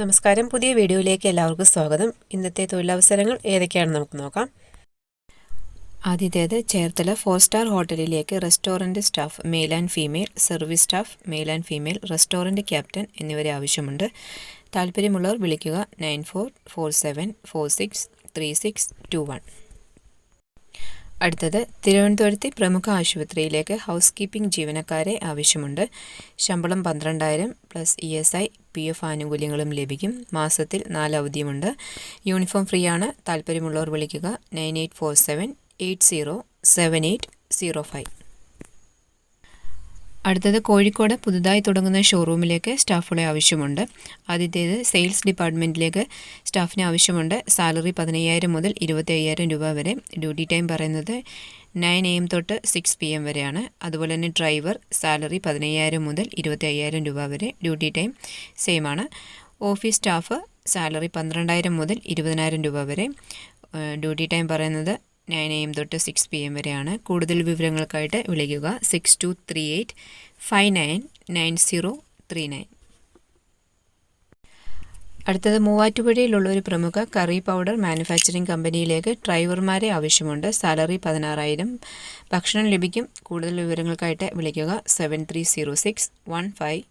നമസ്കാരം. പുതിയ വീഡിയോയിലേക്ക് എല്ലാവർക്കും സ്വാഗതം. ഇന്നത്തെ തൊഴിലവസരങ്ങൾ ഏതൊക്കെയാണെന്ന് നമുക്ക് നോക്കാം. ആദ്യത്തേത് ചേർത്തല ഫോർ സ്റ്റാർ ഹോട്ടലിലേക്ക് restaurant staff male and female service staff male and female restaurant captain എന്നിവരെ ആവശ്യമുണ്ട്. താല്പര്യമുള്ളവർ വിളിക്കുക nine four four seven four six three six two one അടുത്തത് തിരുവനന്തപുരത്തെ പ്രമുഖ ആശുപത്രിയിലേക്ക് ഹൗസ് കീപ്പിംഗ് ജീവനക്കാരെ ആവശ്യമുണ്ട്. ശമ്പളം പന്ത്രണ്ടായിരം plus E S I P F ആനുകൂല്യങ്ങളും ലഭിക്കും. മാസത്തിൽ നാല് അവധിയുമുണ്ട്. യൂണിഫോം ഫ്രീ ആണ് താല്പര്യമുള്ളവർ വിളിക്കുക. Nine eight four seven eight zero seven eight zero five. അടുത്തത് കോഴിക്കോട് പുതുതായി തുടങ്ങുന്ന ഷോറൂമിലേക്ക് സ്റ്റാഫുകളെ ആവശ്യമുണ്ട്. ആദ്യത്തേത് സെയിൽസ് ഡിപ്പാർട്ട്മെന്റിലേക്ക് സ്റ്റാഫിന് ആവശ്യമുണ്ട്. സാലറി പതിനയ്യായിരം മുതൽ ഇരുപത്തി അയ്യായിരം രൂപ വരെ. ഡ്യൂട്ടി ടൈം പറയുന്നത് നയൻ എ എം തൊട്ട് സിക്സ് പി എം വരെയാണ്. അതുപോലെ തന്നെ ഡ്രൈവർ സാലറി പതിനയ്യായിരം മുതൽ ഇരുപത്തി അയ്യായിരം രൂപ വരെ. ഡ്യൂട്ടി ടൈം സെയിം ആണ്. ഓഫീസ് സ്റ്റാഫ് സാലറി പന്ത്രണ്ടായിരം മുതൽ ഇരുപതിനായിരം രൂപ വരെ. ഡ്യൂട്ടി ടൈം പറയുന്നത് നയൻ എ എം തൊട്ട് സിക്സ് പി എം വരെയാണ്. കൂടുതൽ വിവരങ്ങൾക്കായിട്ട് വിളിക്കുക. Six two three eight five nine nine zero three nine അടുത്തത് മൂവാറ്റുപുഴയിലുള്ള ഒരു പ്രമുഖ കറി പൗഡർ മാനുഫാക്ചറിംഗ് കമ്പനിയിലേക്ക് ഡ്രൈവർമാരെ ആവശ്യമുണ്ട്. സാലറി പതിനാറായിരം. ഭക്ഷണം ലഭിക്കും. കൂടുതൽ വിവരങ്ങൾക്കായിട്ട് വിളിക്കുക. Seven three zero six one five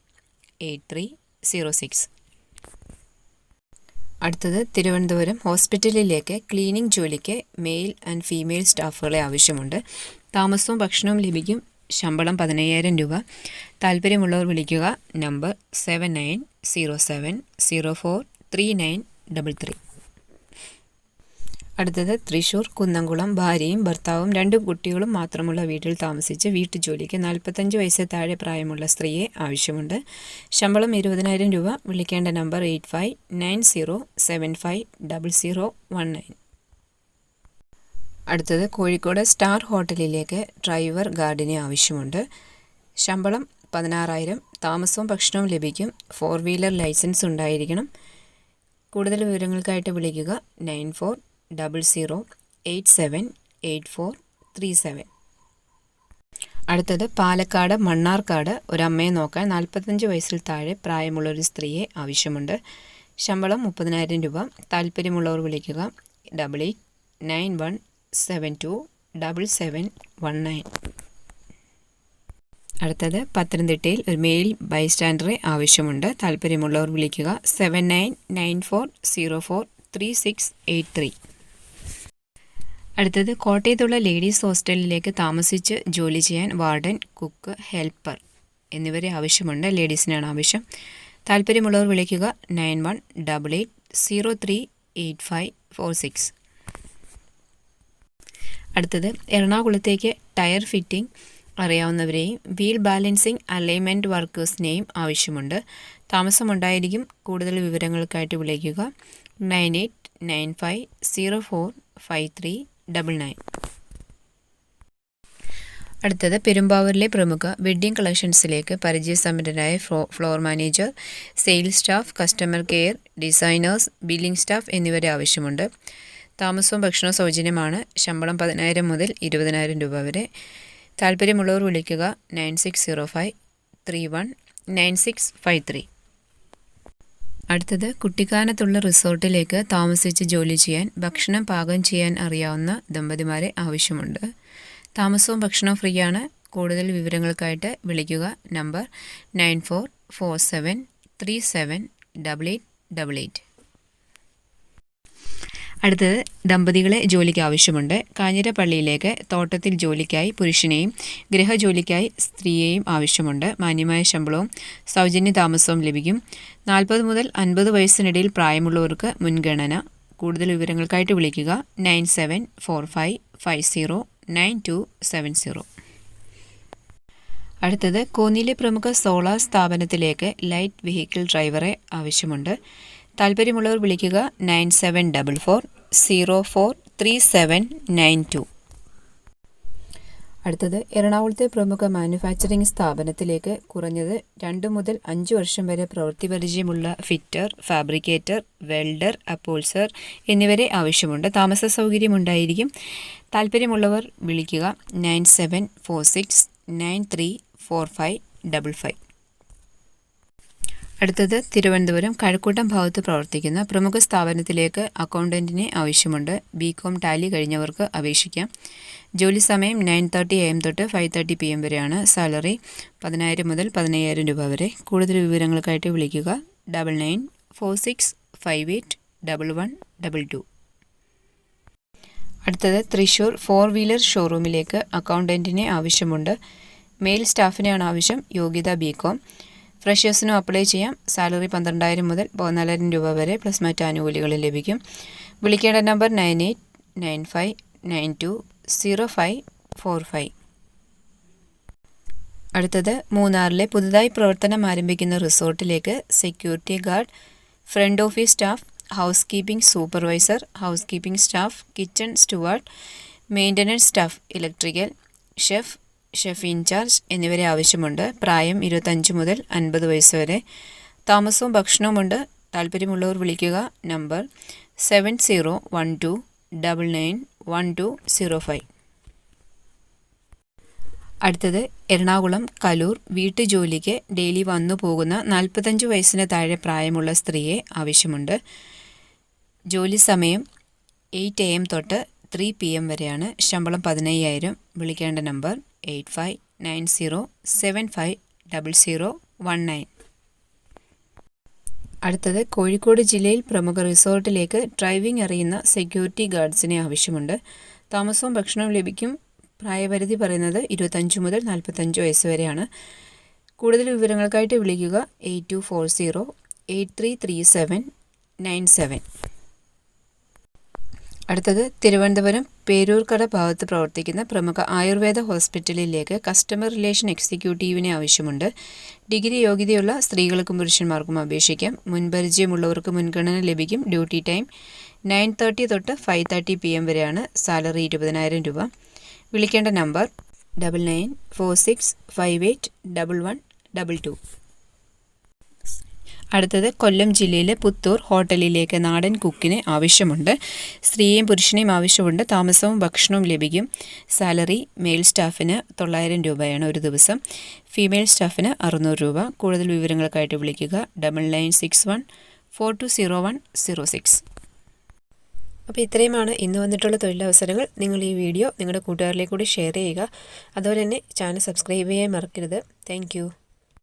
eight three zero six അടുത്തത് തിരുവനന്തപുരം ഹോസ്പിറ്റലിലേക്ക് ക്ലീനിങ് ജോലിക്ക് മെയിൽ ആൻഡ് ഫീമെയിൽ സ്റ്റാഫുകളെ ആവശ്യമുണ്ട്. താമസവും ഭക്ഷണവും ലഭിക്കും. ശമ്പളം പതിനയ്യായിരം രൂപ. താല്പര്യമുള്ളവർ വിളിക്കുക. Number seven nine zero seven zero four three nine double three അടുത്തത് തൃശൂർ കുന്നംകുളം ഭാര്യയും ഭർത്താവും രണ്ട് കുട്ടികളും മാത്രമുള്ള വീട്ടിൽ താമസിച്ച് വീട്ടുജോലിക്ക് നാൽപ്പത്തഞ്ച് വയസ്സ് താഴെ പ്രായമുള്ള സ്ത്രീയെ ആവശ്യമുണ്ട്. ശമ്പളം ഇരുപതിനായിരം രൂപ. വിളിക്കേണ്ട number eight five nine zero seven five double zero one nine. അടുത്തത് കോഴിക്കോട് സ്റ്റാർ ഹോട്ടലിലേക്ക് ഡ്രൈവർ ഗാർഡിനെ ആവശ്യമുണ്ട്. ശമ്പളം പതിനാറായിരം. താമസവും ഭക്ഷണവും ലഭിക്കും. ഫോർ വീലർ ലൈസൻസ് ഉണ്ടായിരിക്കണം. കൂടുതൽ വിവരങ്ങൾക്കായിട്ട് വിളിക്കുക nine four double zero eight seven eight four three seven അടുത്തത് പാലക്കാട് മണ്ണാർക്കാട് ഒരമ്മയെ നോക്കാൻ നാൽപ്പത്തഞ്ച് വയസ്സിൽ താഴെ പ്രായമുള്ള ഒരു സ്ത്രീയെ ആവശ്യമുണ്ട്. ശമ്പളം മുപ്പതിനായിരം രൂപ. താല്പര്യമുള്ളവർ വിളിക്കുക. Double eight nine one seven two double seven one nine അടുത്തത് പത്തനംതിട്ടയിൽ ഒരു മെയിൽ ബൈസ്റ്റാൻഡറെ ആവശ്യമുണ്ട്. താല്പര്യമുള്ളവർ വിളിക്കുക. Seven nine nine four zero four three six eight three അടുത്തത് കോട്ടയത്തുള്ള ലേഡീസ് ഹോസ്റ്റലിലേക്ക് താമസിച്ച് ജോലി ചെയ്യാൻ വാർഡൻ കുക്ക് ഹെൽപ്പർ എന്നിവരെ ആവശ്യമുണ്ട്. ലേഡീസിനാണ് ആവശ്യം. താല്പര്യമുള്ളവർ വിളിക്കുക nine one double eight zero three eight five four six. അടുത്തത് എറണാകുളത്തേക്ക് ടയർ ഫിറ്റിംഗ് അറിയാവുന്നവരെയും വീൽ ബാലൻസിംഗ് അലൈൻമെന്റ് വർക്കേഴ്സിനെയും ആവശ്യമുണ്ട്. താമസമുണ്ടായിരിക്കും. കൂടുതൽ വിവരങ്ങൾക്കായിട്ട് വിളിക്കുക nine eight nine five zero four five three double nine അടുത്തത് പെരുമ്പാവൂരിലെ പ്രമുഖ വെഡ്ഡിംഗ് കളക്ഷൻസിലേക്ക് പരിചയസമ്പന്നരായ flo floor manager sales staff customer care designers billing staff എന്നിവരെ ആവശ്യമുണ്ട്. താമസവും ഭക്ഷണവും സൗജന്യമാണ്. ശമ്പളം പതിനായിരം മുതൽ ഇരുപതിനായിരം രൂപ വരെ. താല്പര്യമുള്ളവർ വിളിക്കുക nine six zero five three one nine six five three. അടുത്തത് കുട്ടിക്കാനത്തുള്ള റിസോർട്ടിലേക്ക് താമസിച്ച് ജോലി ചെയ്യാൻ ഭക്ഷണം പാകം ചെയ്യാൻ അറിയാവുന്ന ദമ്പതിമാരെ ആവശ്യമുണ്ട്. താമസവും ഭക്ഷണവും ഫ്രീ ആണ് കൂടുതൽ വിവരങ്ങൾക്കായിട്ട് വിളിക്കുക. Number nine four four seven three seven double eight double eight. അടുത്തത് ദമ്പതികളെ ജോലിക്ക് ആവശ്യമുണ്ട്. കാഞ്ഞിരപ്പള്ളിയിലേക്ക് തോട്ടത്തിൽ ജോലിക്കായി പുരുഷനെയും ഗൃഹജോലിക്കായി സ്ത്രീയെയും ആവശ്യമുണ്ട്. മാന്യമായ ശമ്പളവും സൗജന്യ താമസവും ലഭിക്കും. നാൽപ്പത് മുതൽ അൻപത് വയസ്സിനിടയിൽ പ്രായമുള്ളവർക്ക് മുൻഗണന. കൂടുതൽ വിവരങ്ങൾക്കായിട്ട് വിളിക്കുക. Nine seven four five five zero nine two seven zero. അടുത്തത് കോന്നിയിലെ പ്രമുഖ സോളാർ സ്ഥാപനത്തിലേക്ക് ലൈറ്റ് വെഹിക്കിൾ ഡ്രൈവറെ ആവശ്യമുണ്ട്. താല്പര്യമുള്ളവർ വിളിക്കുക. Nine seven double four zero four three seven nine two അടുത്തത് എറണാകുളത്തെ പ്രമുഖ മാനുഫാക്ചറിംഗ് സ്ഥാപനത്തിലേക്ക് കുറഞ്ഞത് രണ്ട് മുതൽ അഞ്ച് വർഷം വരെ പ്രവൃത്തി പരിചയമുള്ള ഫിറ്റർ ഫാബ്രിക്കേറ്റർ വെൽഡർ അപ്പോൾസർ എന്നിവരെ ആവശ്യമുണ്ട്. താമസ സൗകര്യം ഉണ്ടായിരിക്കും താല്പര്യമുള്ളവർ വിളിക്കുക nine seven four six nine three four five double five. അടുത്തത് തിരുവനന്തപുരം കഴക്കൂട്ടം ഭാഗത്ത് പ്രവർത്തിക്കുന്ന പ്രമുഖ സ്ഥാപനത്തിലേക്ക് അക്കൗണ്ടന്റിനെ ആവശ്യമുണ്ട്. ബി കോം ടാലി കഴിഞ്ഞവർക്ക് അപേക്ഷിക്കാം. ജോലി സമയം നയൻ തേർട്ടി എ തൊട്ട് ഫൈവ് തേർട്ടി പി എം വരെയാണ്. സാലറി പതിനായിരം മുതൽ പതിനയ്യായിരം രൂപ വരെ. കൂടുതൽ വിവരങ്ങൾക്കായിട്ട് വിളിക്കുക. Double nine four six five eight double one double two അടുത്തത് തൃശ്ശൂർ ഫോർ വീലർ ഷോറൂമിലേക്ക് അക്കൗണ്ടന്റിനെ ആവശ്യമുണ്ട്. മെയിൽ സ്റ്റാഫിനെയാണ് ആവശ്യം. യോഗ്യത ബി കോം ഫ്രഷേഴ്സിനും അപ്ലൈ ചെയ്യാം. സാലറി പന്ത്രണ്ടായിരം മുതൽ പതിനാലായിരം രൂപ വരെ പ്ലസ് മറ്റ് ആനുകൂല്യങ്ങൾ ലഭിക്കും. വിളിക്കേണ്ട number nine eight nine five nine two zero five four five. അടുത്തത് മൂന്നാറിലെ പുതുതായി പ്രവർത്തനം ആരംഭിക്കുന്ന റിസോർട്ടിലേക്ക് security guard front office staff housekeeping supervisor housekeeping staff kitchen steward maintenance staff electrical chef chef incharge എന്നിവരെ ആവശ്യമുണ്ട്. പ്രായം ഇരുപത്തഞ്ച് മുതൽ അൻപത് വയസ്സ് വരെ. താമസവും ഭക്ഷണവുമുണ്ട് താല്പര്യമുള്ളവർ വിളിക്കുക. Number seven zero one two double nine one two zero five. അടുത്തത് എറണാകുളം കലൂർ. വീട്ടുജോലിക്ക് ഡെയിലി വന്നു പോകുന്ന നാൽപ്പത്തഞ്ച് വയസ്സിന് താഴെ പ്രായമുള്ള സ്ത്രീയെ ആവശ്യമുണ്ട്. ജോലി സമയം എയ്റ്റ് എ എം തൊട്ട് ത്രീ പി എം വരെയാണ്. ശമ്പളം പതിനയ്യായിരം. വിളിക്കേണ്ട number eight five nine zero seven five double zero one nine. അടുത്തത് കോഴിക്കോട് ജില്ലയിൽ പ്രമുഖ റിസോർട്ടിലേക്ക് ഡ്രൈവിംഗ് അറിയുന്ന സെക്യൂരിറ്റി ഗാർഡ്സിനെ ആവശ്യമുണ്ട്. താമസവും ഭക്ഷണവും ലഭിക്കും. പ്രായപരിധി പറയുന്നത് ഇരുപത്തഞ്ച് മുതൽ നാൽപ്പത്തഞ്ച് വയസ്സ് വരെയാണ്. കൂടുതൽ വിവരങ്ങൾക്കായിട്ട് വിളിക്കുക eight two four zero eight three three seven nine seven. അടുത്തത് തിരുവനന്തപുരം പേരൂർക്കട ഭാഗത്ത് പ്രവർത്തിക്കുന്ന പ്രമുഖ ആയുർവേദ ഹോസ്പിറ്റലിലേക്ക് കസ്റ്റമർ റിലേഷൻ എക്സിക്യൂട്ടീവിനെ ആവശ്യമുണ്ട്. ഡിഗ്രി യോഗ്യതയുള്ള സ്ത്രീകൾക്കും പുരുഷന്മാർക്കും അപേക്ഷിക്കാം. മുൻപരിചയമുള്ളവർക്ക് മുൻഗണന ലഭിക്കും. ഡ്യൂട്ടി ടൈം നയൻ തേർട്ടി തൊട്ട് ഫൈവ് തേർട്ടി പി എം വരെയാണ്. സാലറി ഇരുപതിനായിരം രൂപ. വിളിക്കേണ്ട number double nine four six five eight double one double two. അടുത്തത് കൊല്ലം ജില്ലയിലെ പുത്തൂർ ഹോട്ടലിലേക്ക് നാടൻ കുക്കിന് ആവശ്യമുണ്ട്. സ്ത്രീയും പുരുഷനെയും ആവശ്യമുണ്ട്. താമസവും ഭക്ഷണവും ലഭിക്കും. സാലറി മെയിൽ സ്റ്റാഫിന് തൊള്ളായിരം രൂപയാണ് ഒരു ദിവസം. ഫീമെയിൽ സ്റ്റാഫിന് അറുന്നൂറ് രൂപ. കൂടുതൽ വിവരങ്ങൾക്കായിട്ട് വിളിക്കുക. Double nine six one four two zero one zero six. അപ്പോൾ ഇത്രയുമാണ് ഇന്ന് വന്നിട്ടുള്ള തൊഴിലവസരങ്ങൾ. നിങ്ങൾ ഈ വീഡിയോ നിങ്ങളുടെ കൂട്ടുകാരിലേക്ക് കൂടി ഷെയർ ചെയ്യുക. അതുപോലെ തന്നെ ചാനൽ സബ്സ്ക്രൈബ് ചെയ്യാൻ മറക്കരുത്. താങ്ക്